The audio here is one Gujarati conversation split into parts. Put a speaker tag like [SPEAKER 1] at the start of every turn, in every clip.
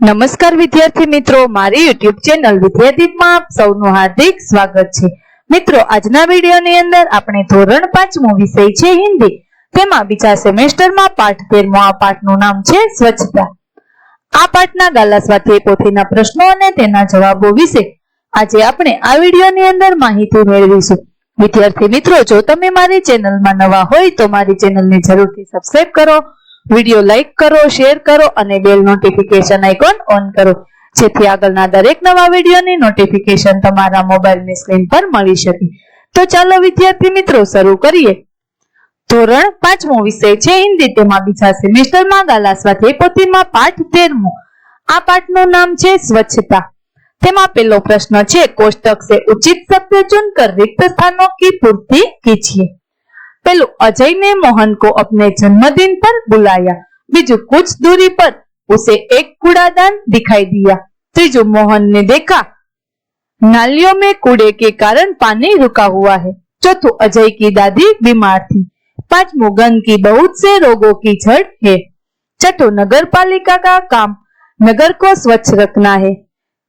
[SPEAKER 1] નમસ્કાર વિદ્યાર્થી મિત્રો, મારી યુટ્યુબ ચેનલ વિદ્યાદીપમાં આપ સૌનું હાર્દિક સ્વાગત છે. મિત્રો, આજના વિડીયોની અંદર આપણે ધોરણ પાંચમો વિષય છે હિન્દી. તેમાં બીજા સેમેસ્ટરમાં પાઠ તેરમો આ પાઠનું નામ છે સ્વચ્છતા. આ પાઠના ગાલા સ્વાધ્યાય પોથીના પ્રશ્નો અને તેના જવાબો વિશે આજે આપણે આ વિડીયોની અંદર માહિતી મેળવીશું. વિદ્યાર્થી મિત્રો, જો તમે મારી ચેનલમાં નવા હોય તો મારી ચેનલને જરૂરથી સબસ્ક્રાઇબ કરો વીડિયો લાઇક કરો, શેર કરો અને બેલ નોટિફિકેશન આઇકોન ઓન કરો. જેથી આગળના દરેક નવા વિડીયોની નોટિફિકેશન તમારા મોબાઈલની સ્ક્રીન પર મળી શકે. તો ચાલો વિદ્યાર્થી મિત્રો, શરૂ કરીએ. ધોરણ પાંચમો વિષય છે હિન્દી. તેમાં બીજા સેમેસ્ટરમાં ગાલાસ્વાથી પોતીમાં પાઠ તેરમો. આ પાઠનું નામ છે સ્વચ્છતા. તેમાં પહેલો પ્રશ્ન છે, કોષ્ટક સે ઉચિત શબ્દ ચુનકર રિક્ત સ્થાનો કી પૂર્તિ કીજીએ पेलू अजय ने मोहन को अपने जन्मदिन पर बुलाया बीजू कुछ दूरी पर उसे एक कूड़ादान दिखाई दिया त्रीजू मोहन ने देखा नालियों में कूड़े के कारण पानी रुका हुआ है चौथू अजय की दादी बीमार थी पांचवू गंदगी बहुत से रोगों की जड़ है छठो नगर पालिका का काम नगर को स्वच्छ रखना है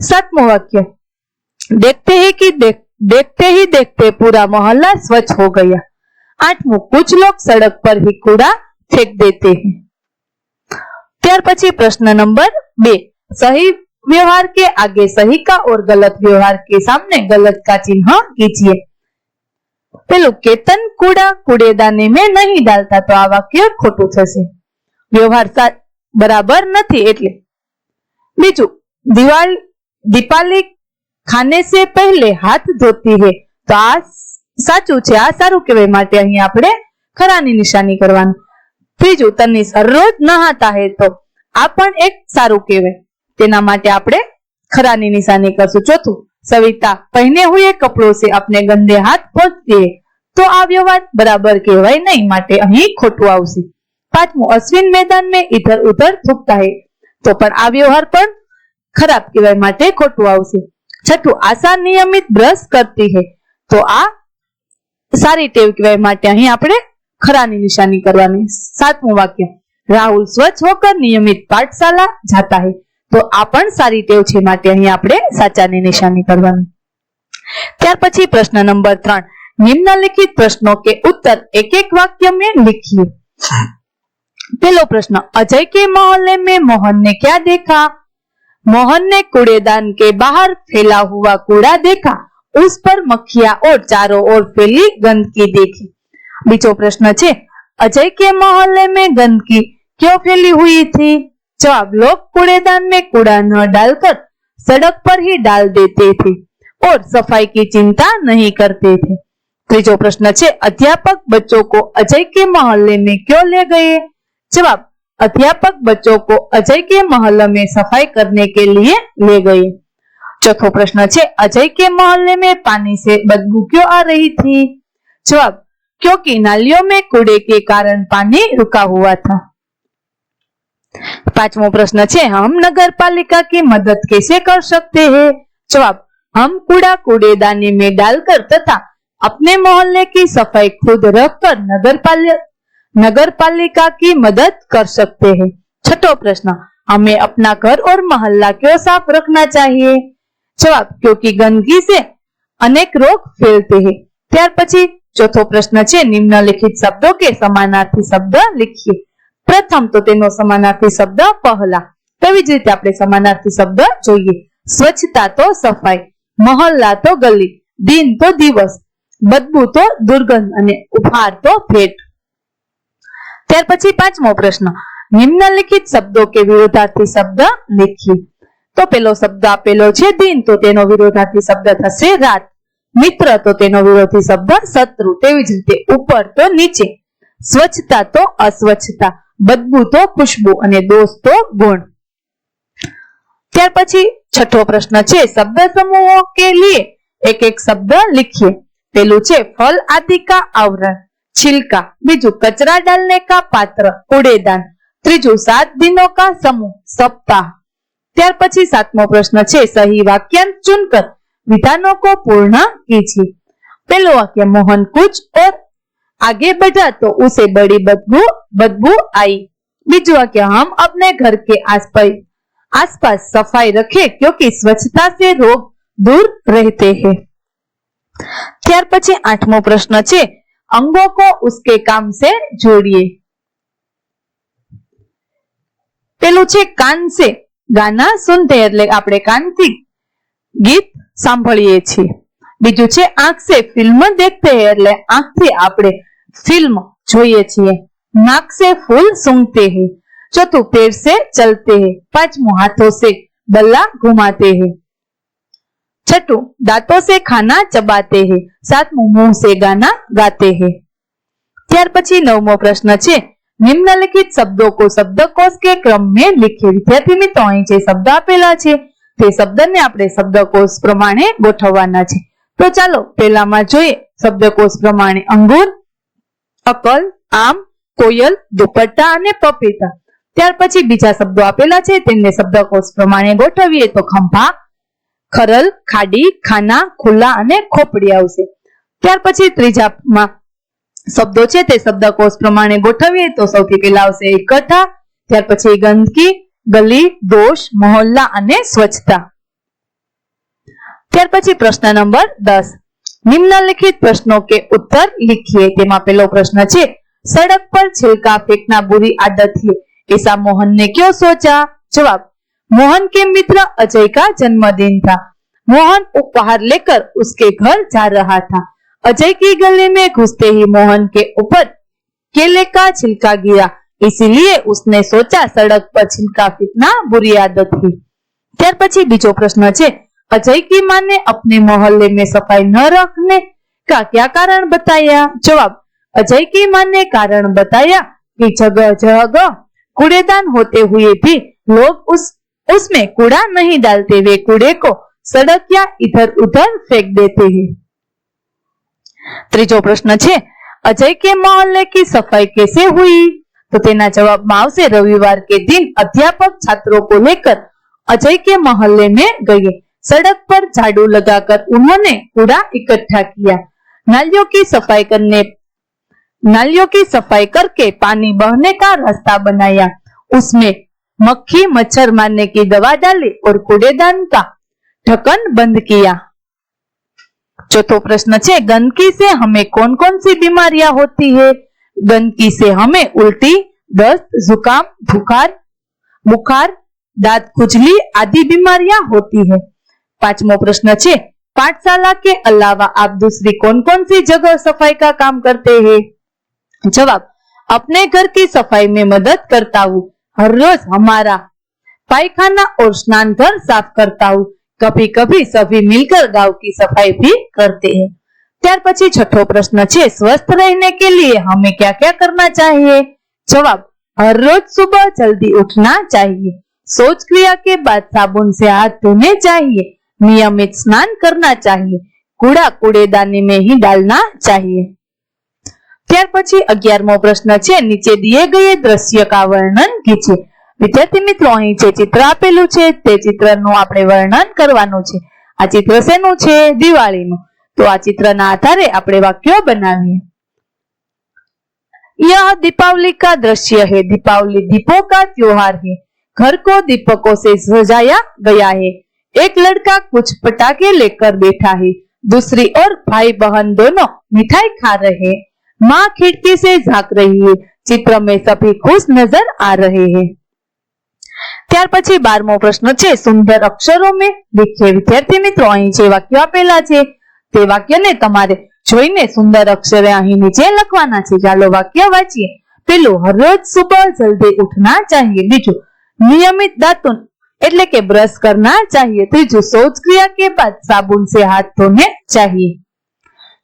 [SPEAKER 1] सातवां वाक्य देखते ही कि देख, देखते ही देखते पूरा मोहल्ला स्वच्छ हो गया आठवां कुछ लोग सड़क पर ही कूड़ा फेंक देते हैं ત્યાર પછી પ્રશ્ન નંબર બે सही व्यवहार के आगे सही का और गलत व्यवहार के सामने गलत का चिन्ह कीजिए પેલું કેતન કુડા કુડેદાને મેં નહીં ડાલતા તો આ વાક્ય ખોટું થશે વ્યવહાર સા- બરાબર નથી એટલે બીજું દિવાલ દીપાલી ખાને સે પહેલે હાથ ધોતી હે તો આ સાચું છે, આ સારું કહેવાય માટે અહીં આપણે ખરાની નિશાની કરવાની. ત્રીજું તન્ની સર્રોજ નહાતા હે તો આ પણ એક સારું કહેવાય. તેના માટે આપણે ખરાની નિશાની કરશું. ચોથું, સવિતા, પહેને હુએ કપડો સે આપને ગંદે હાથ પહોંચીએ તો આ વ્યવહાર બરાબર કહેવાય નહીં માટે અહીં ખોટું આવશે. પાંચમું, અશ્વિન મેદાન મેં ઇધર ઉધર થૂકતા હે. તો પણ આ વ્યવહાર પણ ખરાબ કહેવાય માટે ખોટું આવશે. છઠ્ઠું, આશા નિયમિત બ્રશ કરતી હે. તો આ સારી ટેવ કહેવાય માટે અહીં આપણે ખરાની નિશાની કરવાની. સાતમું વાક્ય, રાહુલ સ્વચ્છ હોકર નિયમિત પાઠશાલા જાતા હે. તો આ પણ સારી ટેવ છે માટે અહીં આપણે સાચાની નિશાની કરવાની. ત્યાર પછી પ્રશ્ન નંબર ત્રણ, નિમ્નલિખિત પ્રશ્નો કે ઉત્તર એક એક વાક્ય મેં લિખીએ? પેલો પ્રશ્ન, અજય કે મોહલ્લે મેં મોહનને ક્યાં દેખા? મોહનને કૂડેદાન કે બહાર ફેલા હુઆ કૂડા દેખા? उस पर मक्खियां और चारों ओर फैली गंदगी देखी बीजो प्रश्न छे अजय के मोहल्ले में गंदगी क्यों फैली हुई थी जवाब लोग कूड़ेदान में कूड़ा न डालकर सड़क पर ही डाल देते थे और सफाई की चिंता नहीं करते थे ત્રીજો પ્રશ્ન છે અધ્યાપક बच्चों को अजय के मोहल्ले में क्यों ले गए जवाब अध्यापक बच्चों को अजय के मोहल्ले में सफाई करने के लिए ले गए चौथो प्रश्न छे अजय के मोहल्ले में पानी से बदबू क्यों आ रही थी जवाब क्योंकि नालियों में कूड़े के कारण पानी रुका हुआ था पांचवो प्रश्न छे हम नगर पालिका की मदद कैसे कर सकते हैं जवाब हम कूड़ा कूड़ेदानी में डालकर तथा अपने मोहल्ले की सफ़ाई खुद रखकर नगर पालिका नगर पालिका की मदद कर सकते हैं छठो प्रश्न हमें अपना घर और मोहल्ला क्यों साफ़ रखना चाहिए જવાબ ક્યોંકિ ગંદકી સે અનેક રોગ ફેલતે હે. ત્યાર પછી ચોથો પ્રશ્ન છે, નિમ્નલિખિત શબ્દો કે સમાનાર્થી શબ્દ લખીએ? પ્રથમ તો તેનો સમાનાર્થી શબ્દ પહેલા. તેવી જ રીતે આપણે સમાનાર્થી શબ્દ જોઈએ. સ્વચ્છતા તો સફાઈ, મહોલ્લા તો ગલી, દિન તો દિવસ, બદબુ તો દુર્ગંધ અને ઉપહાર તો ભેટ. ત્યાર પછી પાંચમો પ્રશ્ન, નિમ્નલિખિત શબ્દો કે વિરોધાર્થી શબ્દ લખીએ? તો પેલો શબ્દ આપેલો છે દિન, તો તેનો વિરોધાર્થી શબ્દ થશે રાત. મિત્ર, તો તેનો વિરોધી શબ્દ શત્રુ. તેવી જ રીતે ઉપર તો નીચે. સ્વચ્છતા તો અસ્વચ્છતા, બદબુ તો ખુશ્બુ અને દોષ તો ગુણ. ત્યાર પછી છઠ્ઠો પ્રશ્ન છે, શબ્દ સમૂહો કે લીએ? એક એક શબ્દ લખીએ. પેલું છે ફલ આદિકા, આવરણ. છિલકા, બીજું, કચરા ડાલને કા પાત્ર? કુડેદાન ત્રીજું, સાત દિનો કા સમૂહ? સપ્તાહ. ત્યાર પછી સાતમો પ્રશ્ન છે સહી વાક્યાંશ ચુનકર વિધાનों को पूर्ण कीजिए पहलो वाक्य मोहन कुछ और आगे बढ़ा तो उसे बड़ी बदबू बदबू आई बीजो वाक्य हम अपने घर के आसपास आसपास सफाई रखें क्योंकि स्वच्छता से रोग दूर रहते हैं ત્યાર પછી આઠમો પ્રશ્ન છે અંગો કો ઉસકે કામ સે જોડીએ પેલું છે કાન સે ગાના સુનતે એટલે આપણે કાનથી ગીત સાંભળીએ છીએ. બીજું છે આંખ સે ફિલ્મ દેખતે એટલે આંખથી આપણે ફિલ્મ જોઈએ છીએ. નાક સે ફૂલ સૂંઘતે હે, ચોથું પેર સે ચલતે હે, પાંચમું હાથો સે બલ્લા ઘુમાતે હે. છઠ્ઠું દાંતો સે ખાના ચબાતે હે, સાતમું મોં સે ગાના ગાતે હે. ત્યાર પછી નવમો પ્રશ્ન છે નિમ્નલિખિત શબ્દો કો શબ્દકોશ કે ક્રમ મેં લીખીએ વિદ્યાર્થી મિત્રો, અહીં જે શબ્દ આપેલા છે, તે શબ્દને આપણે શબ્દકોશ પ્રમાણે ગોઠવવાના છે. તો ચાલો, પહેલામાં જોઈએ શબ્દકોશ પ્રમાણે અંગુર, અકલ, આમ, કોયલ, દુપટ્ટા અને પપીતા. ત્યાર પછી બીજા શબ્દો આપેલા છે, તેમને શબ્દકોશ પ્રમાણે ગોઠવીએ તો ખંભા, ખરલ, ખાડી, ખાના, ખુલ્લા અને ખોપડી આવશે. ત્યાર પછી ત્રીજામાં શબ્દો છે તે શબ્દકોશ પ્રમાણે ગોઠવીએ તો સૌથી પહેલા આવશે એકઠા ત્યાર પછી ગંદકી ગલી દોષ મોહલ્લા અને સ્વચ્છતા ત્યાર પછી પ્રશ્ન નંબર દસ નિમ્નલિખિત પ્રશ્નો કે ઉત્તર लिखिए તેમાં પહેલો પ્રશ્ન છે सड़क पर छिलका फेंकना बुरी आदत है ऐसा मोहन ने क्यों सोचा जवाब मोहन के मित्र अजय का जन्मदिन था मोहन उपहार लेकर उसके घर जा रहा था अजय की गले में घुसते ही मोहन के ऊपर केले का छिलका गिरा इसीलिए उसने सोचा सड़क पर छिलका फेंकना बुरी आदत थी ત્યાર પછી બીજો પ્રશ્ન છે अजय की मां ने अपने मोहल्ले में सफाई न रखने का क्या कारण बताया जवाब अजय की मां ने कारण बताया कि जगह जगह कूड़ेदान होते हुए भी लोग उस उसमें कूड़ा नहीं डालते वे कूड़े को सड़क या इधर उधर फेंक देते हैं तीजो प्रश्न अजय के मोहल्ले की सफ़ाई कैसे हुई तो તો તેના के दिन अध्यापक छात्रों को लेकर अजय के मोहल्ले में गए सड़क पर झाड़ू लगाकर उन्होंने कूड़ा इकट्ठा किया नालियों की सफ़ाई करने नालियों की सफ़ाई करके पानी बहने का रास्ता बनाया उसमें मक्खी मच्छर मारने की दवा डाली और कूड़ेदान का ढक्कन बंद किया चौथो प्रश्न है गंदगी से हमें कौन कौन सी बीमारियाँ होती है? गंदगी से हमें उल्टी, दस्त, जुकाम, बुखार बुखार, दांत खुजली आदि बीमारियाँ होती है। पांचमो प्रश्न है पाठशाला के अलावा आप दूसरी कौन कौन सी जगह सफ़ाई का काम करते हैं? जवाब, अपने घर की सफ़ाई में मदद करता हूँ। हर रोज हमारा पायखाना और स्नान घर साफ़ करता हूँ। कभी कभी सभी मिलकर गाँव की सफ़ाई भी करते हैं। त्यार पची छठो प्रश्न छे, स्वस्थ रहने के लिए हमें क्या क्या करना चाहिए? जवाब, हर रोज सुबह जल्दी उठना चाहिए। सोच क्रिया के बाद साबुन से हाथ धोने चाहिए। नियमित स्नान करना चाहिए। कूड़ा कूड़ेदानी में ही डालना चाहिए। त्यार पची अग्यारो प्रश्न छे, नीचे दिए गए दृश्य का वर्णन कीजिए। વિદ્યાર્થી મિત્રો અહીં જે ચિત્ર આપેલું છે તે ચિત્રનું આપણે વર્ણન કરવાનું છે આ ચિત્ર શેનું છે દિવાળીનું તો આ ચિત્રના આધારે આપણે વાક્યો બનાવીએ यह दीपावली का दृश्य है दीपावली दीपों का त्योहार है घर को दीपकों से सजाया गया है एक लड़का कुछ पटाखे लेकर बैठा है दूसरी ओर भाई बहन दोनों मिठाई खा रहे हैं माँ खिड़की से झांक रही है चित्र में सभी खुश नजर आ रहे हैं ત્યાર પછી બારમો પ્રશ્ન છે, સુંદર અક્ષરો મેં દેખીએ વિદ્યાર્થી મિત્રો, અહીં જે વાક્યો આપેલા છે, તે વાક્યને તમારે જોઈને સુંદર અક્ષરે અહીં નીચે લખવાના છે, ચાલો વાક્ય વાંચીએ. પેલું હરરોજ સુબહ જલ્દી ઉઠના ચાહીએ. બીજું, નિયમિત દાંતોન એટલે કે બ્રશ કરના ચાહીએ. ત્રીજું, શૌચક્રિયા કે બાદ સાબુન સે હાથ ધોને ચાહીએ.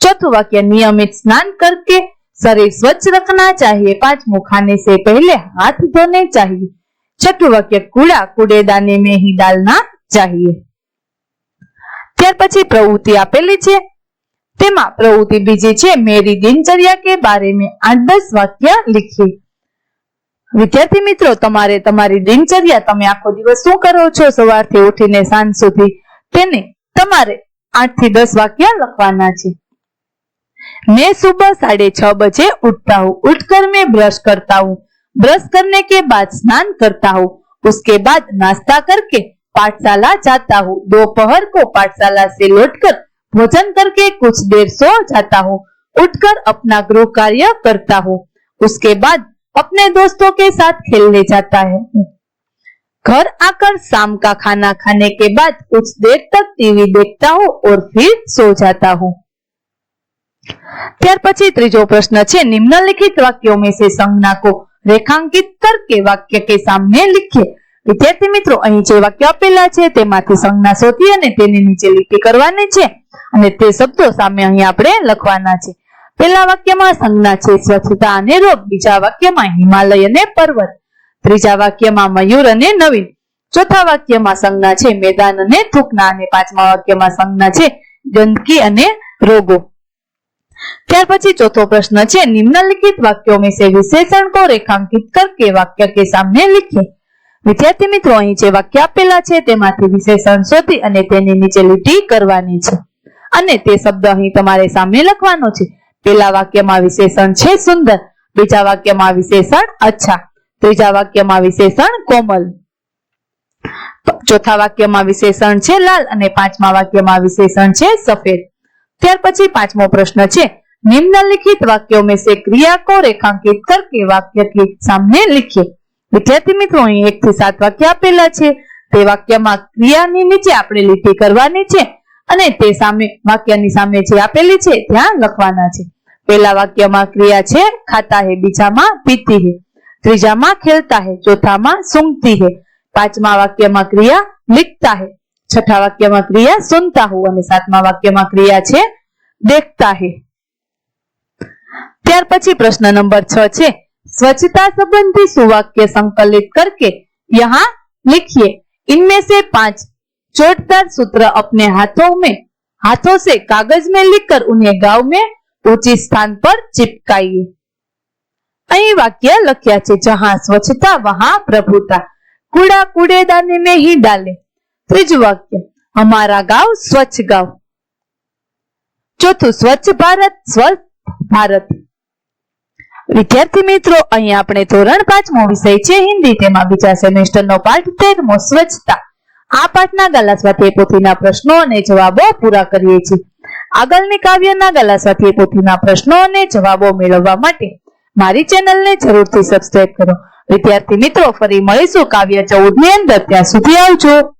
[SPEAKER 1] ચોથું વાક્ય, નિયમિત સ્નાન કરકે શરીર સ્વચ્છ રખના ચાહીએ. પાંચમું, ખાને સે પહેલે હાથ ધોને ચાહીએ. ચતુર્વક્ય કુડા કુડેદાને મેહી દાલના ચાહીએ. ત્યાર પછી પ્રવૃત્તિ આપેલી છે. તેમાં પ્રવૃત્તિ બીજી છે, મેરી દિનચર્યા કે બારે મેં આઠ દસ વાક્ય લીખીએ વિદ્યાર્થી મિત્રો, તમારે તમારી દિનચર્યા તમે આખો દિવસ શું કરો છો? સવારથી ઉઠીને સાંજ સુધી તેને તમારે આઠથી દસ વાક્ય લખવાના છે. મેં સુબહ સાડે છ બજે ઉઠતા હું ઉઠકર મેં બ્રશ કરતા હું. ब्रश करने के बाद स्नान करता हूँ उसके बाद नाश्ता करके पाठशाला जाता हूँ दोपहर को पाठशाला से लौटकर भोजन करके कुछ देर सो जाता हूँ उठकर अपना गृह कार्य करता हूँ उसके बाद अपने दोस्तों के साथ खेलने जाता है घर आकर शाम का खाना खाने के बाद कुछ देर तक टीवी देखता हूँ और फिर सो जाता हूँ ત્યાર પછી ત્રીજો પ્રશ્ન છે નિમ્નલિખિત વાક્યો में से संज्ञा को રેખાંકિત તર્કે વાક્ય કે સામે લીખીએ. વિદ્યાર્થી મિત્રો, અહીં જે વાક્ય આપેલા છે, તેમાંથી સંજ્ઞા શોધી અને તેની નીચે લીટી કરવાની છે. અને તે શબ્દો સામે અહીં આપણે લખવાના છે. પહેલા વાક્યમાં સંજ્ઞા છે, સ્વચ્છતા અને રોગ. બીજા વાક્યમાં હિમાલય અને પર્વત. ત્રીજા વાક્યમાં મયુર અને નવીન. ચોથા વાક્યમાં સંજ્ઞા છે, મેદાન અને થૂકના. અને પાંચમા વાક્યમાં સંજ્ઞા છે, ગંદકી અને રોગો. ત્યાર પછી ચોથો પ્રશ્ન છે, નિમ્નલિખિત વાક્યો વિશે વિશેષણ કો રેખાંકિત કરકે વાક્ય કે સામને લખીએ વિદ્યાર્થી મિત્રો, અહીં જે વાક્ય આપેલા છે, તેમાંથી વિશેષણ શોધી અને તેની નીચે લીટી કરવાની છે. અને તે શબ્દ અહીં તમારે સામે લખવાનો છે. પેલા વાક્યમાં વિશેષણ છે, સુંદર. બીજા વાક્યમાં વિશેષણ અચ્છા. ત્રીજા વાક્યમાં વિશેષણ કોમલ. ચોથા વાક્યમાં વિશેષણ છે લાલ અને પાંચમા વાક્યમાં વિશેષણ છે સફેદ. ત્યાર પછી પાંચમો પ્રશ્ન છે, નિમ્નલિખિત વાક્યો મેં સે ક્રિયા કો રેખાંકિત કરકે વાક્ય કે સામે લખીએ. વિદ્યાર્થી મિત્રો, અહીં એક થી સાત વાક્ય આપેલા છે. તે વાક્યમાં ક્રિયાની નીચે આપણે લીટી કરવાની છે અને તે સામે વાક્યની સામે જે આપેલી છે, ત્યાં લખવાના છે. પહેલા વાક્યમાં ક્રિયા છે, ખાતા હે, બીજામાં પીતી હે. ત્રીજામાં ખેલતા હે, ચોથામાં સૂંઘતી હે. પાંચમા વાક્યમાં ક્રિયા લીખતા હે. છઠ્ઠા વાક્યમાં ક્રિયા સુનતા હું અને સાતમા વાક્યમાં ક્રિયા છે દેખતા હે ત્યાર પછી પ્રશ્ન નંબર છ છે स्वच्छता संबंधी सुवाक्य संकलित करके यहाँ लिखिए इनमें से पांच चोटदार सूत्र अपने हाथों में हाथों से कागज में लिखकर उन्हें गांव में ऊंची स्थान पर चिपकाइए અહીં વાક્ય લખ્યા છે જહાં સ્વચ્છતા વહાં પ્રભુતા કૂડા કૂડેદાને મેં ही डाले ત્રીજું વાક્ય. અમારા ગાંવ સ્વચ્છ ગાંવ. ચોથું, સ્વચ્છ ભારત સ્વચ્છ ભારત. વિદ્યાર્થી મિત્રો, અહીં આપણે ધોરણ પાંચમો વિષય છે, હિન્દી. તેમાં બીજા સેમેસ્ટરનો પાઠ, તેરમો, સ્વચ્છતા. આ પાઠના ગાલા સાથે પોથીના પ્રશ્નો અને જવાબો પૂરા કરીએ છીએ. આગળની કાવ્યના ગાલા સાથે પોથીના પ્રશ્નો અને જવાબો મેળવવા માટે મારી ચેનલને જરૂરથી સબસ્ક્રાઇબ કરો. વિદ્યાર્થી મિત્રો, ફરી મળીશું કાવ્ય ચૌદની અંદર. ત્યાં સુધી આવજો.